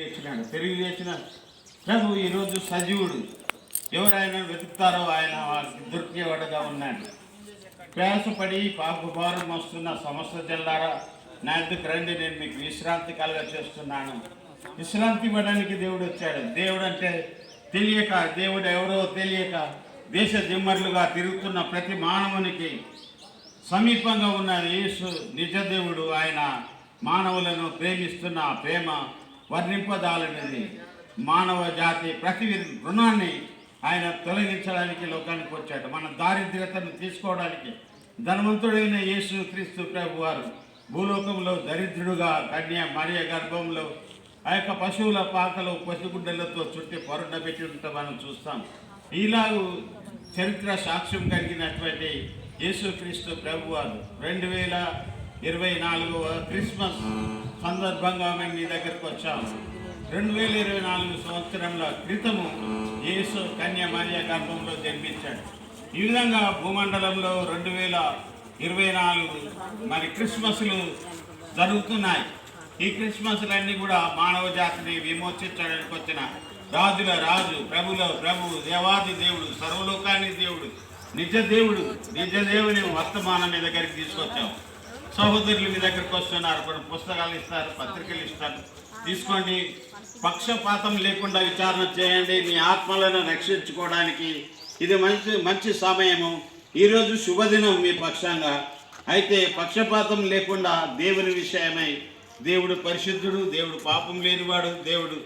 చేసినాడు పెరిగి చేసిన ప్రభు ఈరోజు సజీవుడు. ఎవరైనా వెతుకుతారో ఆయన వారికి దొరికేవాడుగా ఉన్నాడు. ప్రయాసపడి పాపభారం వస్తున్న సమస్య జిల్లారా నా ఎందుకు రండి నేను మీకు విశ్రాంతి కలగ చేస్తున్నాను విశ్రాంతి ఇవ్వడానికి దేవుడు వచ్చాడు. దేవుడు అంటే తెలియక దేవుడు ఎవరో తెలియక దేశ దిమ్మరులుగా తిరుగుతున్న ప్రతి మానవునికి సమీపంగా ఉన్న యేసు నిజ దేవుడు. ఆయన మానవులను ప్రేమిస్తున్న ప్రేమ వర్ణింపదాలనేది మానవ జాతి ప్రతి రుణాన్ని ఆయన తొలగించడానికి లోకానికి వచ్చాడు. మన దారిద్ర్యతను తీసుకోవడానికి ధనవంతుడైన యేసు క్రీస్తు ప్రభు వారు భూలోకంలో దరిద్రుడుగా కన్య మరియ గర్భంలో ఆ యొక్క పశువుల పాకలు పసిగుడ్డలతో చుట్టి పరుండ పెట్టి ఉండటం మనం చూస్తాం. ఇలాగూ చరిత్ర సాక్ష్యం కలిగినటువంటి యేసుక్రీస్తు ప్రభువారు రెండు వేల ఇరవై నాలుగవ క్రిస్మస్ సందర్భంగా మేము మీ దగ్గరకు వచ్చాము రెండు వేల ఇరవై నాలుగు సంవత్సరంలో క్రితము యేసు కన్య మరియ గర్భంలో జన్మించాడు. ఈ విధంగా భూమండలంలో రెండు వేల ఇరవై నాలుగు మరి క్రిస్మస్లు జరుగుతున్నాయి. ఈ క్రిస్మస్లన్నీ కూడా మానవ జాతిని విమోచించడానికి వచ్చిన రాజుల రాజు ప్రభుల ప్రభు దేవాది దేవుడు సర్వలోకాని దేవుడు నిజ దేవుడు నిజ దేవుని వర్తమానం మీ దగ్గరికి తీసుకొచ్చాం. సహోదరులు మీ దగ్గరకు వస్తున్నారు కొన్ని పుస్తకాలు ఇస్తారు పత్రికలు ఇస్తారు. తీసుకోండి. పక్షపాతం లేకుండా విచారణ చేయండి. మీ ఆత్మలను రక్షించుకోవడానికి ఇది మంచి మంచి సమయము. ఈరోజు శుభదినం మీ పక్షంగా. అయితే పక్షపాతం లేకుండా దేవుని విషయమై దేవుడు పరిశుద్ధుడు దేవుడు పాపం లేనివాడు దేవుడు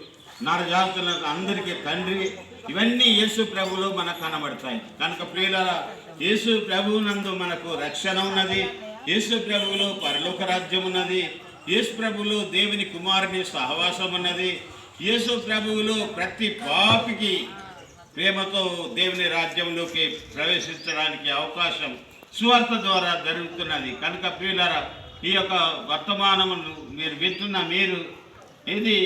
నరజాతులకు అందరికీ తండ్రి. ఇవన్నీ యేసు ప్రభులో మనకు కనబడతాయి. కనుక ప్రియుల యేసు ప్రభువునందు మనకు రక్షణ ఉన్నది. యేసు ప్రభువులో పరలోక రాజ్యం ఉన్నది యేసు ప్రభువులో దేవుని కుమారుని సహవాసం ఉన్నది యేసు ప్రభువులో ప్రతి పాపికి ప్రేమతో దేవుని రాజ్యంలోకి ప్రవేశించడానికి అవకాశం సువార్త ద్వారా జరుగుతున్నది కనుక ప్రియులారా ఈ యొక్క వర్తమానమును మీరు వింటున్న మీరు ఇది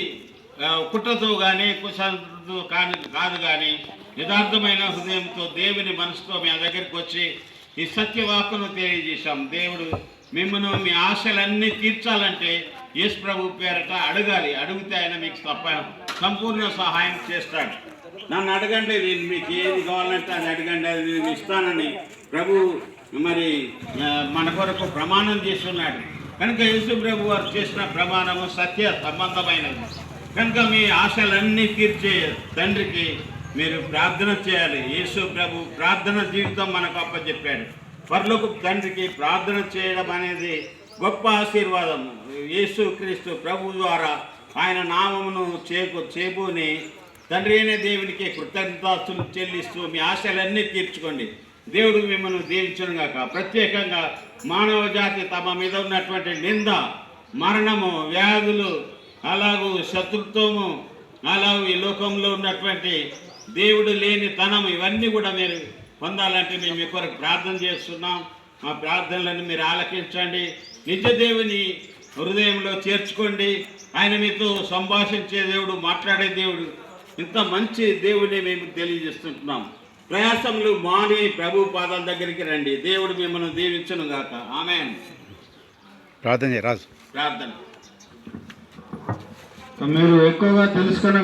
కుట్రతో కానీ కుశాంతతో కాని కాదు కానీ యథార్థమైన హృదయంతో దేవుని మనసుతో మీ దగ్గరికి వచ్చి ఈ సత్యవాకును తెలియజేశాం. దేవుడు మిమ్మల్ని మీ ఆశలన్నీ తీర్చాలంటే యేసు ప్రభు పేరట అడగాలి. అడిగితే ఆయన మీకు తప్ప సంపూర్ణ సహాయం చేస్తాడు. నన్ను అడగండి నేను మీకు ఏది కావాలంటే అది అడగండి అది నేను ఇస్తానని ప్రభు మరి మన కొరకు ప్రమాణం చేస్తున్నాడు. కనుక యేసు ప్రభు వారు చేసిన ప్రమాణము సత్య సంబంధమైనది. కనుక మీ ఆశలన్నీ తీర్చే తండ్రికి మీరు ప్రార్థన చేయాలి. యేసు ప్రభు ప్రార్థన జీవితం మనకు అప్పచెప్పాడు. పర్లకు తండ్రికి ప్రార్థన చేయడం అనేది గొప్ప ఆశీర్వాదం. యేసు క్రీస్తు ప్రభు ద్వారా ఆయన నామమును చేకు చేపుని తండ్రి అయిన దేవునికి కృతజ్ఞతాస్తులు చెల్లిస్తూ మీ ఆశలన్నీ తీర్చుకోండి. దేవుడు మిమ్మల్ని దీవించను గాక ప్రత్యేకంగా మానవ జాతి తమ మీద ఉన్నటువంటి నింద మరణము వ్యాధులు అలాగూ శత్రుత్వము అలాగూ ఈ లోకంలో ఉన్నటువంటి దేవుడు లేని తనం ఇవన్నీ కూడా మీరు పొందాలంటే మేము మీ కొరకు ప్రార్థన చేస్తున్నాం. మా ప్రార్థనలను మీరు ఆలకించండి. నిజ దేవుని హృదయంలో చేర్చుకోండి. ఆయన మీతో సంభాషించే దేవుడు మాట్లాడే దేవుడు ఇంత మంచి దేవుడిని మేము తెలియజేస్తుంటున్నాం. ప్రయాసములు మాని ప్రభు పాదాల దగ్గరికి రండి. దేవుడు మిమ్మల్ని దీవించును గాక. ఆమె ప్రార్థన రాజు. ప్రార్థన. మీరు ఎక్కువగా తెలుసుకున్న